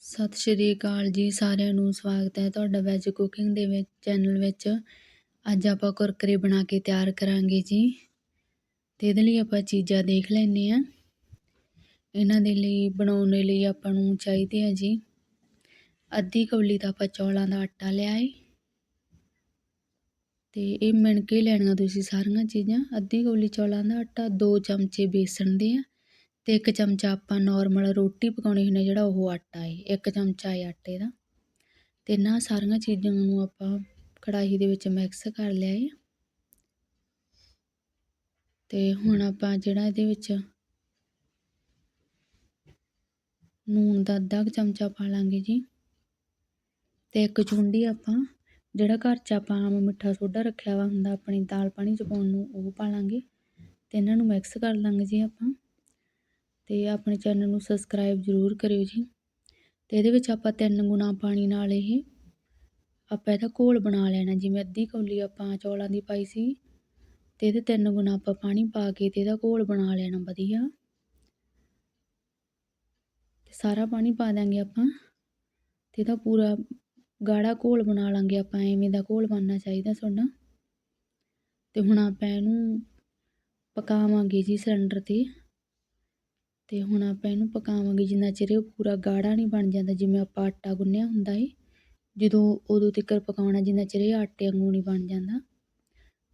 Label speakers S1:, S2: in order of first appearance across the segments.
S1: ਸਤਿ ਸ਼੍ਰੀ ਅਕਾਲ ਜੀ ਸਾਰਿਆਂ ਨੂੰ, ਸਵਾਗਤ ਹੈ ਤੁਹਾਡਾ ਵੈਜ ਕੁਕਿੰਗ ਦੇ ਵਿੱਚ, ਚੈਨਲ ਵਿੱਚ। ਅੱਜ ਆਪਾਂ ਕੁਰਕਰੇ ਬਣਾ ਕੇ ਤਿਆਰ ਕਰਾਂਗੇ ਜੀ ਤੇ ਇਹਦੇ ਲਈ ਆਪਾਂ ਚੀਜ਼ਾਂ ਦੇਖ ਲੈਂਦੇ ਆ ਇਹਨਾਂ ਦੇ ਲਈ, ਬਣਾਉਣ ਦੇ ਲਈ ਆਪਾਂ ਨੂੰ ਚਾਹੀਦੇ ਆ ਜੀ। ਅੱਧੀ ਕੌਲੀ ਦਾ ਆਪਾਂ ਚੌਲਾਂ ਦਾ ਆਟਾ ਲਿਆ ਏ। ਤੇ ਇਹ ਮਿਣ ਕੇ ਲੈਣੀਆਂ ਤੁਸੀਂ ਸਾਰੀਆਂ ਚੀਜ਼ਾਂ। ਅੱਧੀ ਕੌਲੀ ਚੌਲਾਂ ਦਾ ਆਟਾ 2 ਚਮਚੇ ਬੇਸਣ ਦੇ ਆ। ਅਤੇ ਇੱਕ ਚਮਚਾ ਆਪਾਂ ਨੋਰਮਲ ਰੋਟੀ ਪਕਾਉਣੀ ਹੁੰਦੀ ਜਿਹੜਾ ਉਹ ਆਟਾ ਹੈ ਇੱਕ ਚਮਚਾ ਹੈ ਆਟੇ ਦਾ। ਅਤੇ ਇਹਨਾਂ ਸਾਰੀਆਂ ਚੀਜ਼ਾਂ ਨੂੰ ਆਪਾਂ ਕੜਾਹੀ ਦੇ ਵਿੱਚ ਮਿਕਸ ਕਰ ਲਿਆ ਏ। ਅਤੇ ਹੁਣ ਆਪਾਂ ਜਿਹੜਾ ਇਹਦੇ ਵਿੱਚ ਨੂਨ ਦਾ ਅੱਧਾ ਕੁ ਚਮਚਾ ਪਾ ਲਾਂਗੇ ਜੀ। ਅਤੇ ਇੱਕ ਚੁੰਡੀ ਆਪਾਂ, ਜਿਹੜਾ ਘਰ 'ਚ ਆਪਾਂ ਆਮ ਮਿੱਠਾ ਸੋਡਾ ਰੱਖਿਆ ਵਾ ਹੁੰਦਾ, ਆਪਣੀ ਦਾਲ ਪਾਣੀ ਚ ਪਾਉਣ ਨੂੰ ਉਹ ਪਾ ਲਾਂਗੇ। ਅਤੇ ਇਹਨਾਂ ਨੂੰ ਮਿਕਸ ਕਰ ਲਾਂਗੇ ਜੀ ਆਪਾਂ। ਅਤੇ ਆਪਣੇ ਚੈਨਲ ਨੂੰ ਸਬਸਕ੍ਰਾਈਬ ਜ਼ਰੂਰ ਕਰਿਓ ਜੀ। ਅਤੇ ਇਹਦੇ ਵਿੱਚ ਆਪਾਂ ਤਿੰਨ ਗੁਣਾ ਪਾਣੀ ਨਾਲ ਇਹ, ਆਪਾਂ ਇਹਦਾ ਘੋਲ ਬਣਾ ਲੈਣਾ, ਜਿਵੇਂ ਅੱਧੀ ਕੌਲੀ ਆਪਾਂ ਚੌਲਾਂ ਦੀ ਪਾਈ ਸੀ। ਅਤੇ ਇਹਦੇ ਤਿੰਨ ਗੁਣਾ ਆਪਾਂ ਪਾਣੀ ਪਾ ਕੇ ਤੇ ਇਹਦਾ ਘੋਲ ਬਣਾ ਲੈਣਾ ਵਧੀਆ। ਤੇ ਸਾਰਾ ਪਾਣੀ ਪਾ ਦਾਂਗੇ ਆਪਾਂ। ਤੇ ਇਹਦਾ ਪੂਰਾ ਗਾੜਾ ਘੋਲ ਬਣਾ ਲਾਂਗੇ ਆਪਾਂ, ਐਵੇਂ ਦਾ ਘੋਲ ਬਣਨਾ ਚਾਹੀਦਾ ਤੁਹਾਡਾ। ਤੇ ਹੁਣ ਆਪਾਂ ਇਹਨੂੰ ਪਕਾਵਾਂਗੇ ਜੀ ਸਿਲੰਡਰ ਤੇ। ਅਤੇ ਹੁਣ ਆਪਾਂ ਇਹਨੂੰ ਪਕਾਵਾਂਗੇ। ਜਿੰਨਾ ਚਿਰ ਇਹ ਪੂਰਾ ਗਾੜਾ ਨਹੀਂ ਬਣ ਜਾਂਦਾ, ਜਿਵੇਂ ਆਪਾਂ ਆਟਾ ਗੁੰਨਿਆ ਹੁੰਦਾ ਏ, ਜਦੋਂ ਉਦੋਂ ਤੱਕ ਪਕਾਉਣਾ, ਜਿੰਨਾ ਚਿਰ ਇਹ ਆਟੇ ਵਾਂਗੂ ਨਹੀਂ ਬਣ ਜਾਂਦਾ।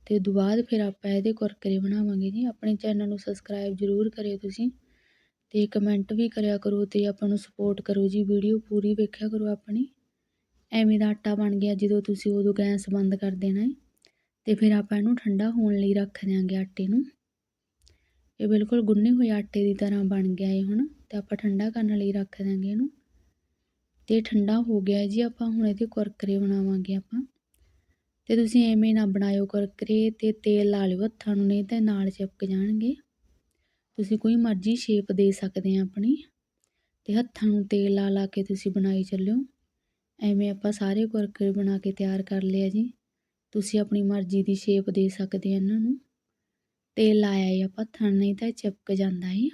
S1: ਤੇ ਉਦੋਂ ਬਾਅਦ ਫਿਰ ਆਪਾਂ ਇਹਦੇ ਕੁਰਕਰੇ ਬਣਾਵਾਂਗੇ ਜੀ। ਆਪਣੇ ਚੈਨਲ ਨੂੰ ਸਬਸਕ੍ਰਾਈਬ ਜ਼ਰੂਰ ਕਰਿਓ ਤੁਸੀਂ ਅਤੇ ਕਮੈਂਟ ਵੀ ਕਰਿਆ ਕਰੋ ਅਤੇ ਆਪਾਂ ਨੂੰ ਸਪੋਰਟ ਕਰੋ ਜੀ। ਵੀਡੀਓ ਪੂਰੀ ਵੇਖਿਆ ਕਰੋ ਆਪਣੀ। ਐਵੇਂ ਦਾ ਆਟਾ ਬਣ ਗਿਆ ਜਦੋਂ ਤੁਸੀਂ ਉਦੋਂ ਗੈਸ ਬੰਦ ਕਰ ਦੇਣਾ ਹੈ ਅਤੇ ਫਿਰ ਆਪਾਂ ਇਹਨੂੰ ਠੰਡਾ ਹੋਣ ਲਈ ਰੱਖ ਦਿਆਂਗੇ ਆਟੇ ਨੂੰ। ਇਹ ਬਿਲਕੁਲ ਗੁੰਨੇ ਹੋਏ ਆਟੇ ਦੀ ਤਰ੍ਹਾਂ ਬਣ ਗਿਆ ਇਹ ਹੁਣ ਤੇ ਆਪਾਂ ਠੰਡਾ ਕਰਨ ਲਈ ਰੱਖ ਦਾਂਗੇ ਇਹਨੂੰ। ਤੇ ਠੰਡਾ ਹੋ ਗਿਆ ਜੀ, ਆਪਾਂ ਹੁਣ ਇਹਦੇ ਕੁਰਕਰੇ ਬਣਾਵਾਂਗੇ ਆਪਾਂ। ਤੇ ਤੁਸੀਂ ਐਵੇਂ ਨਾ ਬਣਾਇਓ ਕੁਰਕਰੇ ਤੇ ਤੇਲ ਲਾ ਲਿਓ ਹੱਥਾਂ ਨੂੰ, ਨਹੀਂ ਤਾਂ ਨਾਲ ਚਿਪਕ ਜਾਣਗੇ। ਤੁਸੀਂ ਕੋਈ ਮਰਜ਼ੀ ਸ਼ੇਪ ਦੇ ਸਕਦੇ ਆ ਆਪਣੀ। ਤੇ ਹੱਥਾਂ ਨੂੰ ਤੇਲ ਲਾ ਲਾ ਕੇ ਤੁਸੀਂ ਬਣਾਈ ਚੱਲਿਓ। ਐਵੇਂ ਆਪਾਂ ਸਾਰੇ ਕੁਰਕਰੇ ਬਣਾ ਕੇ ਤਿਆਰ ਕਰ ਲਿਆ ਜੀ। ਤੁਸੀਂ ਆਪਣੀ ਮਰਜ਼ੀ ਦੀ ਸ਼ੇਪ ਦੇ ਸਕਦੇ ਆ ਇਹਨਾਂ ਨੂੰ। ਤੇਲ ਲਾਇਆ ਹੈ ਆਪਾਂ ਹੱਥਾਂ ਨਹੀਂ ਤਾਂ ਚਿਪਕ ਜਾਂਦਾ ਹੈ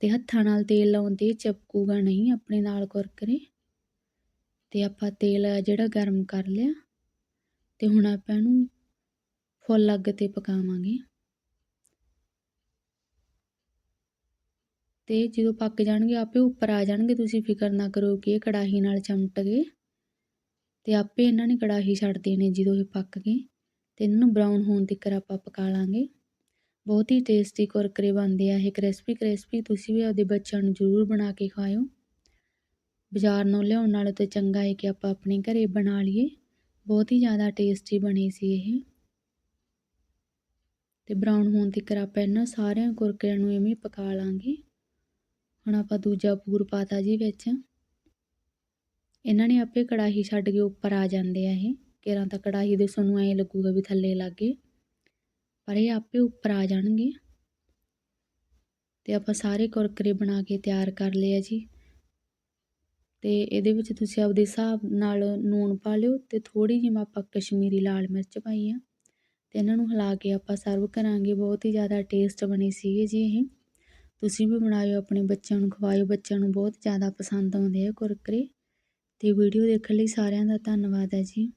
S1: ਤੇ ਹੱਥਾਂ ਨਾਲ ਤੇਲ ਲਾਉਣ ਤੇ ਚਿਪਕੂਗਾ ਨਹੀਂ ਆਪਣੇ ਨਾਲ ਕੁਰਕਰੇ। ਤੇ ਆਪਾਂ ਤੇਲ ਜਿਹੜਾ ਗਰਮ ਕਰ ਲਿਆ, ਤੇ ਹੁਣ ਆਪਾਂ ਇਹਨੂੰ ਫੁੱਲ ਅੱਗ ਤੇ ਪਕਾਵਾਂਗੇ। ਤੇ ਜਦੋਂ ਪੱਕ ਜਾਣਗੇ, ਆਪੇ ਉੱਪਰ ਆ ਜਾਣਗੇ। ਤੁਸੀਂ ਫਿਕਰ ਨਾ ਕਰੋ ਕਿ ਇਹ ਕੜਾਹੀ ਨਾਲ ਚਮਟ ਗਏ। ਤੇ ਆਪੇ ਇਹਨਾਂ ਨੇ ਕੜਾਹੀ ਛੱਡ ਦੇਣੇ ਜਦੋਂ ਇਹ ਪੱਕ ਗਏ। ਅਤੇ ਇਹਨਾਂ ਨੂੰ ਬਰਾਊਨ ਹੋਣ ਤੱਕ ਆਪਾਂ ਪਕਾ ਲਾਂਗੇ। ਬਹੁਤ ਹੀ ਟੇਸਟੀ ਕੁਰਕਰੇ ਬਣਦੇ ਆ ਇਹ ਕ੍ਰਿਸਪੀ ਕ੍ਰਿਸਪੀ ਤੁਸੀਂ ਵੀ ਆਪਦੇ ਬੱਚਿਆਂ ਨੂੰ ਜ਼ਰੂਰ ਬਣਾ ਕੇ ਖਵਾਇਓ। ਬਾਜ਼ਾਰ ਨੂੰ ਲਿਆਉਣ ਨਾਲੋਂ ਤਾਂ ਚੰਗਾ ਹੈ ਕਿ ਆਪਾਂ ਆਪਣੇ ਘਰੇ ਬਣਾ ਲਈਏ। ਬਹੁਤ ਹੀ ਜ਼ਿਆਦਾ ਟੇਸਟੀ ਬਣੀ ਸੀ ਇਹ। ਤੇ ਬਰਾਊਨ ਹੋਣ ਤੱਕ ਆਪਾਂ ਇਹਨਾਂ ਸਾਰਿਆਂ ਕੁਰਕਰਿਆਂ ਨੂੰ ਇਵੇਂ ਪਕਾ ਲਾਂਗੇ। ਹੁਣ ਆਪਾਂ ਦੂਜਾ ਪੂਰ ਪਾਤਾ ਜੀ ਵਿੱਚ। ਇਹਨਾਂ ਨੇ ਆਪੇ ਕੜਾਹੀ ਛੱਡ ਕੇ ਉੱਪਰ ਆ ਜਾਂਦੇ ਆ ਇਹ। ਕਿਰਾਂ ਤਾਂ ਕੜਾਹੀ ਦੇ ਸਾਨੂੰ ਐਂ ਲੱਗੂਗਾ ਵੀ ਥੱਲੇ ਲੱਗੇ ਪਰ ਇਹ ਆਪੇ ਉੱਪਰ ਆ ਜਾਣਗੇ। ਤੇ ਆਪਾਂ ਸਾਰੇ ਕੁਰਕਰੇ ਬਣਾ ਕੇ ਤਿਆਰ ਕਰ ਲਏ ਆ ਜੀ। ਤੇ ਇਹਦੇ ਵਿੱਚ ਤੁਸੀਂ ਆਪਦੇ ਹਿਸਾਬ ਨਾਲ ਨੂਣ ਪਾ ਲਿਓ ਤੇ ਥੋੜੀ ਜਿਹੀ ਆਪਾਂ ਕਸ਼ਮੀਰੀ ਲਾਲ ਮਿਰਚ ਪਾਈ ਆ। ਤੇ ਇਹਨਾਂ ਨੂੰ ਹਿਲਾ ਕੇ ਆਪਾਂ ਸਰਵ ਕਰਾਂਗੇ। ਬਹੁਤ ਹੀ ਜ਼ਿਆਦਾ ਟੇਸਟ ਬਣੇ ਸੀਗੇ ਜੀ ਇਹ। ਤੁਸੀਂ ਵੀ ਬਣਾਇਓ, ਆਪਣੇ ਬੱਚਿਆਂ ਨੂੰ ਖਵਾਇਓ। ਬੱਚਿਆਂ ਨੂੰ ਬਹੁਤ ਜ਼ਿਆਦਾ ਪਸੰਦ ਆਉਂਦੇ ਆ ਕੁਰਕਰੇ। ਤੇ ਵੀਡੀਓ ਦੇਖਣ ਲਈ ਸਾਰਿਆਂ ਦਾ ਧੰਨਵਾਦ ਹੈ ਜੀ।